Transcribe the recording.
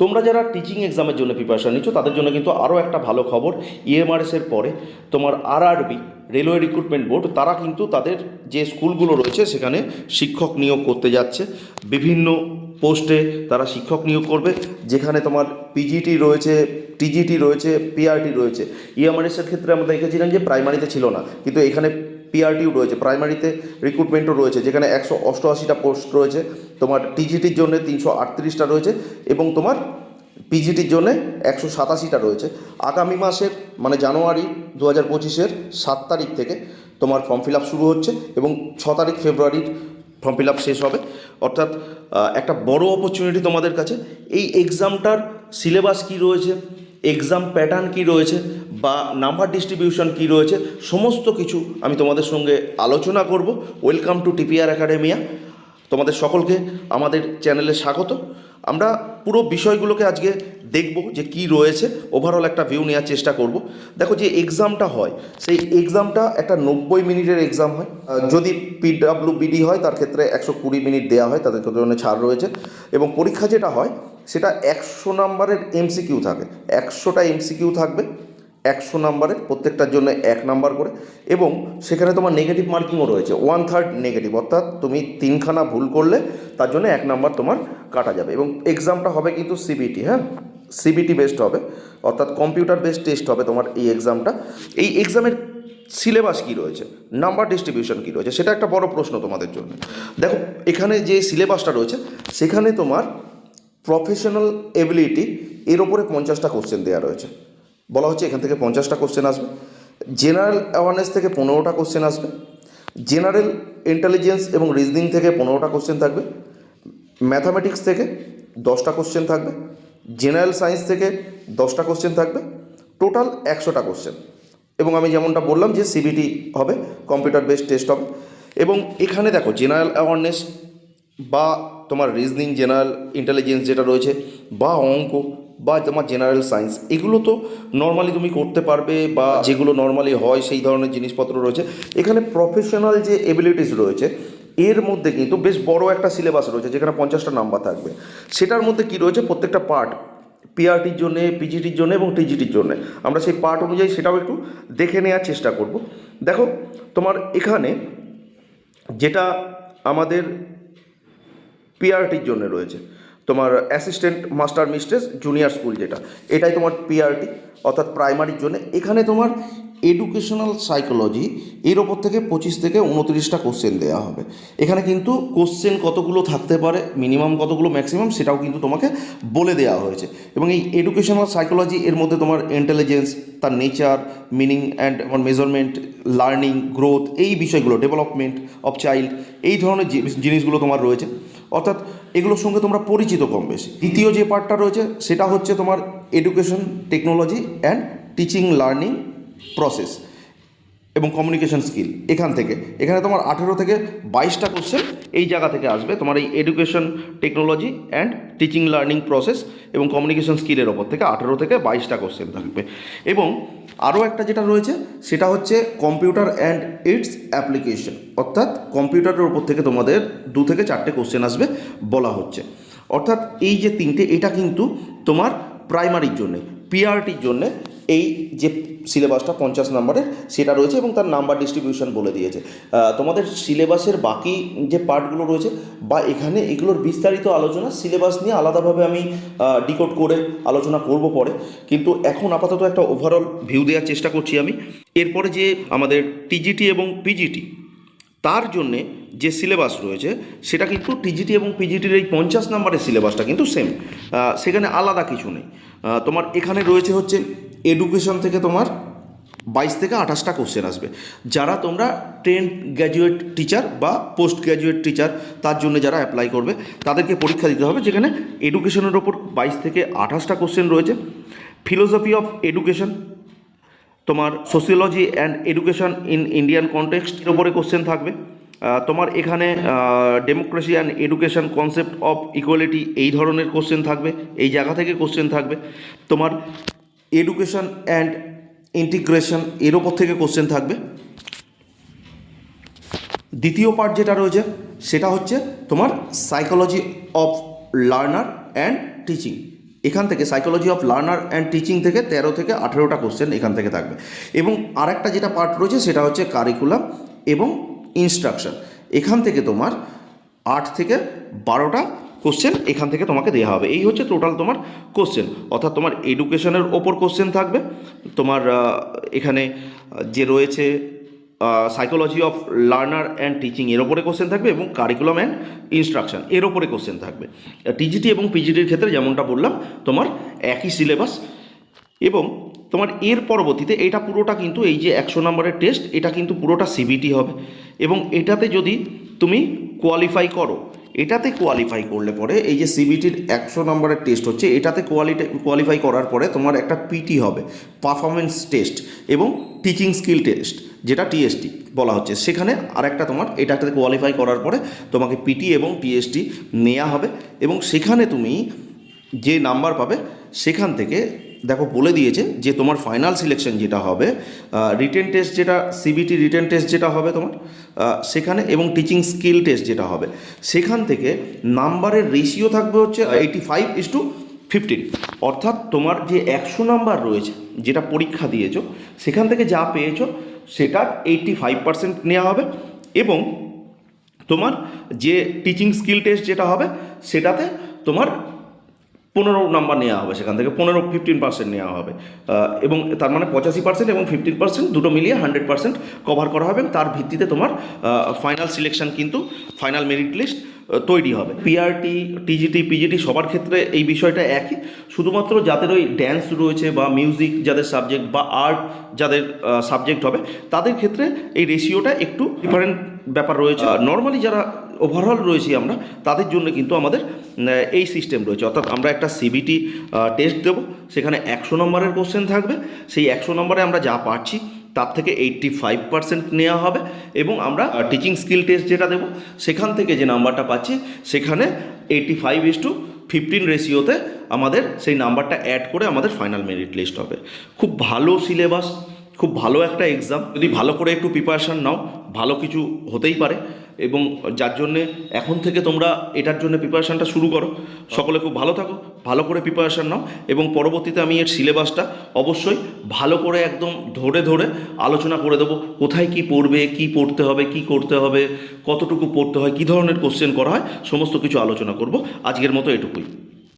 তোমরা যারা টিচিং এক্সামের জন্য প্রিপারেশন নিচ্ছ, তাদের জন্য কিন্তু আরও একটা ভালো খবর ইএমআরএসের পরে তোমার আরআরবি রেলওয়ে রিক্রুটমেন্ট বোর্ড তারা কিন্তু তাদের যে স্কুলগুলো রয়েছে, সেখানে শিক্ষক নিয়োগ করতে যাচ্ছে। বিভিন্ন পোস্টে তারা শিক্ষক নিয়োগ করবে, যেখানে তোমার পিজিটি রয়েছে টিজিটি রয়েছে পিআরটি রয়েছে। ইএমআরএসের ক্ষেত্রে আমরা দেখেছিলাম যে প্রাইমারিতে ছিল না, কিন্তু এখানে পিআরটিও রয়েছে প্রাইমারিতে রিক্রুটমেন্টও রয়েছে, যেখানে একশো অষ্টআশিটা পোস্ট রয়েছে। তোমার টিজিটির জন্য তিনশো আটত্রিশটা রয়েছে এবং তোমার পিজিটির জন্য একশো সাতাশিটা রয়েছে। আগামী মাসের মানে জানুয়ারি দু হাজার পঁচিশের সাত তারিখ থেকে তোমার ফর্ম ফিল আপ শুরু হচ্ছে এবং ছ তারিখ ফেব্রুয়ারির ফর্ম ফিল আপ শেষ হবে। অর্থাৎ একটা বড় অপরচুনিটি তোমাদের কাছে। এই এক্সামটার সিলেবাস কী রয়েছে? এক্সাম প্যাটার্ন কী রয়েছে? বা নাম্বার ডিস্ট্রিবিউশন কী রয়েছে, সমস্ত কিছু আমি তোমাদের সঙ্গে আলোচনা করব। ওয়েলকাম টু টিপিআর একাডেমিয়া তোমাদের সকলকে আমাদের চ্যানেলে স্বাগত। আমরা পুরো বিষয়গুলোকে আজকে দেখব যে কি রয়েছে। ওভারঅল একটা ভিউ নেওয়ার চেষ্টা করব। দেখো যে এক্সামটা হয়, সেই এক্সামটা একটা নব্বই মিনিটের এক্সাম হয়। যদি পিডাব্লিউ বিডি হয়, তার ক্ষেত্রে একশো কুড়ি মিনিট দেওয়া হয়, তাদের জন্য ছাড় রয়েছে। এবং পরীক্ষা যেটা হয়, সেটা একশো নাম্বারের এমসিকিউ থাকে। একশোটা এমসিকিউ থাকবে। একশো নাম্বারের প্রত্যেকটার জন্য এক নাম্বার করে এবং সেখানে তোমার নেগেটিভ মার্কিংও রয়েছে ওয়ান থার্ড নেগেটিভ অর্থাৎ তুমি তিনখানা ভুল করলে তার জন্য এক নাম্বার তোমার কাটা যাবে এবং এক্সামটা হবে কিন্তু সিবিটি হ্যাঁ? সিবিটি বেসড হবে, অর্থাৎ কম্পিউটার বেসড টেস্ট হবে তোমার এই এক্সামটা এই এক্সামের সিলেবাস কী রয়েছে? নাম্বার ডিস্ট্রিবিউশন কী রয়েছে? সেটা একটা বড় প্রশ্ন তোমাদের জন্য। দেখো, এখানে যে সিলেবাসটা রয়েছে, সেখানে তোমার প্রফেশনাল এবিলিটি এর ওপরে পঞ্চাশটা কোশ্চেন দেওয়া রয়েছে। বলা হচ্ছে এখান থেকে পঞ্চাশটা কোশ্চেন আসবে। জেনারেল অ্যাওয়ারনেস থেকে পনেরোটা কোশ্চেন আসবে। জেনারেল ইন্টেলিজেন্স এবং রিজনিং থেকে পনেরোটা কোশ্চেন থাকবে। ম্যাথামেটিক্স থেকে দশটা কোশ্চেন থাকবে। জেনারেল সায়েন্স থেকে দশটা কোশ্চেন থাকবে। টোটাল একশোটা কোশ্চেন এবং আমি যেমনটা বললাম যে সিবিটি হবে কম্পিউটার বেসড টেস্ট হবে। এবং এখানে দেখো জেনারেল অ্যাওয়ারনেস বা তোমার রিজনিং জেনারেল ইন্টেলিজেন্স যেটা রয়েছে বা অঙ্ক বা তোমার জেনারেল সায়েন্স এগুলো তো নর্মালি তুমি করতে পারবে বা যেগুলো নর্মালি হয় সেই ধরনের জিনিসপত্র রয়েছে। এখানে প্রফেশনাল যে এবিলিটিস রয়েছে, এর মধ্যে কিন্তু বেশ বড় একটা সিলেবাস রয়েছে, যেখানে পঞ্চাশটা নাম্বার থাকবে। সেটার মধ্যে কি রয়েছে, প্রত্যেকটা পার্ট পিআরটির জন্যে পিজিটির জন্য এবং টিজিটির জন্য। আমরা সেই পার্ট অনুযায়ী সেটাও একটু দেখে নেওয়ার চেষ্টা করব। দেখো, তোমার এখানে যেটা আমাদের পিআরটির জন্য রয়েছে। তোমার assistant master mistress junior school যেটা, এটাই তোমার পিআরটি অর্থাৎ প্রাইমারির জন্য। এখানে তোমার এডুকেশনাল সাইকোলজি এর ওপর থেকে পঁচিশ থেকে উনত্রিশটা কোশ্চেন দেওয়া হবে। এখানে কিন্তু কোশ্চেন কতগুলো থাকতে পারে মিনিমাম কতগুলো ম্যাক্সিমাম সেটাও কিন্তু তোমাকে বলে দেওয়া হয়েছে। এবং এই এডুকেশনাল সাইকোলজি এর মধ্যে তোমার ইন্টেলিজেন্স তার nature meaning and measurement learning growth এই বিষয়গুলো ডেভেলপমেন্ট অফ চাইল্ড এই ধরনের জিনিসগুলো তোমার রয়েছে। অর্থাৎ এগুলোর সঙ্গে তোমরা পরিচিত কম বেশি। দ্বিতীয় যে পার্টটা রয়েছে, সেটা হচ্ছে তোমার education technology and teaching learning process এবং কমিউনিকেশন স্কিল এখান থেকে। এখানে তোমার আঠেরো থেকে বাইশটা কোশ্চেন এই জায়গা থেকে আসবে। তোমার এই education technology and teaching learning process এবং কমিউনিকেশন স্কিলের ওপর থেকে আঠেরো থেকে বাইশটা কোশ্চেন থাকবে। এবং আরও একটা যেটা রয়েছে, সেটা হচ্ছে কম্পিউটার অ্যান্ড ইটস অ্যাপ্লিকেশন অর্থাৎ কম্পিউটারের ওপর থেকে তোমাদের দু থেকে চারটে কোশ্চেন আসবে বলা হচ্ছে। অর্থাৎ এই যে তিনটে, এটা কিন্তু তোমার প্রাইমারির জন্যে পিআরটির জন্যে এই যে সিলেবাসটা পঞ্চাশ নম্বরের, সেটা রয়েছে এবং তার নাম্বার ডিস্ট্রিবিউশন বলে দিয়েছে। তোমাদের সিলেবাসের বাকি যে পার্টগুলো রয়েছে বা এখানে এগুলোর বিস্তারিত আলোচনা, সিলেবাস নিয়ে আলাদাভাবে আমি ডিকোড করে আলোচনা করব পরে। কিন্তু এখন আপাতত একটা ওভারঅল ভিউ দেওয়ার চেষ্টা করছি আমি। এরপরে যে আমাদের টিজিটি এবং পিজিটি, তার জন্যে যে সিলেবাস রয়েছে, সেটা কিন্তু টিজিটি এবং পিজিটির এই পঞ্চাশ নম্বরের সিলেবাসটা কিন্তু সেম সেখানে আলাদা কিছু নেই। তোমার এখানে রয়েছে হচ্ছে এডুকেশন থেকে তোমার বাইশ থেকে আঠাশটা কোশ্চেন আসবে। যারা তোমরা টেন্থ গ্র্যাজুয়েট টিচার বা পোস্ট গ্র্যাজুয়েট টিচার তার জন্য যারা অ্যাপ্লাই করবে, তাদেরকে পরীক্ষা দিতে হবে, যেখানে এডুকেশনের ওপর বাইশ থেকে আঠাশটা কোশ্চেন রয়েছে। ফিলোসফি অফ এডুকেশন তোমার sociology and education in Indian কনটেক্সটের ওপরে কোশ্চেন থাকবে। তোমার এখানে democracy and education concept of equality এই ধরনের কোশ্চেন থাকবে, এই জায়গা থেকে কোশ্চেন থাকবে। তোমার এডুকেশন অ্যান্ড ইন্টিগ্রেশন এর ওপর থেকে কোশ্চেন থাকবে। দ্বিতীয় পার্ট যেটা রয়েছে, সেটা হচ্ছে তোমার psychology of learner and teaching এখান থেকে psychology of learner and teaching থেকে তেরো থেকে আঠেরোটা কোশ্চেন এখান থেকে থাকবে। এবং আরেকটা যেটা পার্ট রয়েছে, সেটা হচ্ছে কারিকুলাম এবং ইনস্ট্রাকশন এখান থেকে তোমার আট থেকে বারোটা কোশ্চেন এখান থেকে তোমাকে দেওয়া হবে। এই হচ্ছে টোটাল তোমার কোশ্চেন অর্থাৎ তোমার এডুকেশনের ওপর কোশ্চেন থাকবে। তোমার এখানে যে রয়েছে psychology of learner and teaching এর ওপরে কোশ্চেন থাকবে এবং কারিকুলাম অ্যান্ড ইনস্ট্রাকশন এর ওপরে কোশ্চেন থাকবে। টিজিটি এবং পিজিটির ক্ষেত্রে যেমনটা বললাম, তোমার একই সিলেবাস এবং তোমার এর পরবর্তীতে এটা পুরোটা কিন্তু এই যে একশো নম্বরের টেস্ট এটা কিন্তু পুরোটা সিবিটি হবে। এবং এটাতে যদি তুমি কোয়ালিফাই করো এটাতে কোয়ালিফাই করলে পরে এই যে সিবিটির একশো নম্বরের টেস্ট হচ্ছে, এটাতে কোয়ালিটি কোয়ালিফাই করার পরে তোমার একটা পিটি হবে পারফরমেন্স টেস্ট এবং টিচিং স্কিল টেস্ট যেটা টিএসটি বলা হচ্ছে। সেখানে আরেকটা তোমার, এটাতে কোয়ালিফাই করার পরে তোমাকে পিটি এবং টিএসটি নেওয়া হবে এবং সেখানে তুমি যে নাম্বার পাবে, সেখান থেকে দেখো বলে দিয়েছে যে তোমার ফাইনাল সিলেকশন যেটা হবে রিটেন টেস্ট যেটা সিবিটি রিটেন টেস্ট যেটা হবে তোমার সেখানে এবং টিচিং স্কিল টেস্ট যেটা হবে। সেখান থেকে নাম্বারের রেশিও থাকবে হচ্ছে eighty five is to fifteen অর্থাৎ তোমার যে একশো নাম্বার রয়েছে, যেটা পরীক্ষা দিয়েছ, সেখান থেকে যা পেয়েছ, সেটার এইটটি ফাইভ পার্সেন্ট নেওয়া হবে এবং তোমার যে টিচিং স্কিল টেস্ট যেটা হবে, সেটাতে তোমার পনেরো নাম্বার নেওয়া হবে সেখান থেকে, পনেরো ফিফটিন পার্সেন্ট নেওয়া হবে। এবং তার মানে পঁচাশি পার্সেন্ট এবং ফিফটিন পার্সেন্ট দুটো মিলিয়ে হান্ড্রেড পার্সেন্ট কভার করা হবে তার ভিত্তিতে তোমার ফাইনাল সিলেকশন কিন্তু ফাইনাল মেরিট লিস্ট তৈরি হবে। পিআরটি টিজিটি পিজিটি সবার ক্ষেত্রে এই বিষয়টা একই। শুধুমাত্র যাদের ওই ড্যান্স রয়েছে বা মিউজিক যাদের সাবজেক্ট বা আর্ট যাদের সাবজেক্ট হবে, তাদের ক্ষেত্রে এই রেশিওটা একটু ডিফারেন্ট ব্যাপার রয়েছে। নর্মালি যারা ওভারঅল রয়েছি আমরা, তাদের জন্য কিন্তু আমাদের এই সিস্টেম রয়েছে। অর্থাৎ আমরা একটা সিবিটি টেস্ট দেবো। সেখানে একশো নম্বরের কোশ্চেন থাকবে। সেই একশো নম্বরে আমরা যা পারছি, তার থেকে এইট্টি ফাইভ পার্সেন্ট নেওয়া হবে এবং আমরা টিচিং স্কিল টেস্ট যেটা দেবো, সেখান থেকে যে নাম্বারটা পাচ্ছি, সেখানে eighty five is to fifteen রেশিওতে আমাদের সেই নাম্বারটা অ্যাড করে আমাদের ফাইনাল মেরিট লিস্ট হবে। খুব ভালো সিলেবাস খুব ভালো একটা এক্সাম যদি ভালো করে একটু প্রিপারেশান নাও, ভালো কিছু হতেই পারে এবং যার জন্যে এখন থেকে তোমরা এটার জন্য প্রিপারেশানটা শুরু করো। সকলে খুব ভালো থাকো, ভালো করে প্রিপারেশান নাও এবং পরবর্তীতে আমি এর সিলেবাসটা অবশ্যই ভালো করে একদম ধরে ধরে আলোচনা করে দেবো। কোথায় কি পড়বে, কি পড়তে হবে, কি করতে হবে, কতটুকু পড়তে হয়, কী ধরনের কোশ্চেন করা হয়, সমস্ত কিছু আলোচনা করব। আজকের মতো এটুকুই।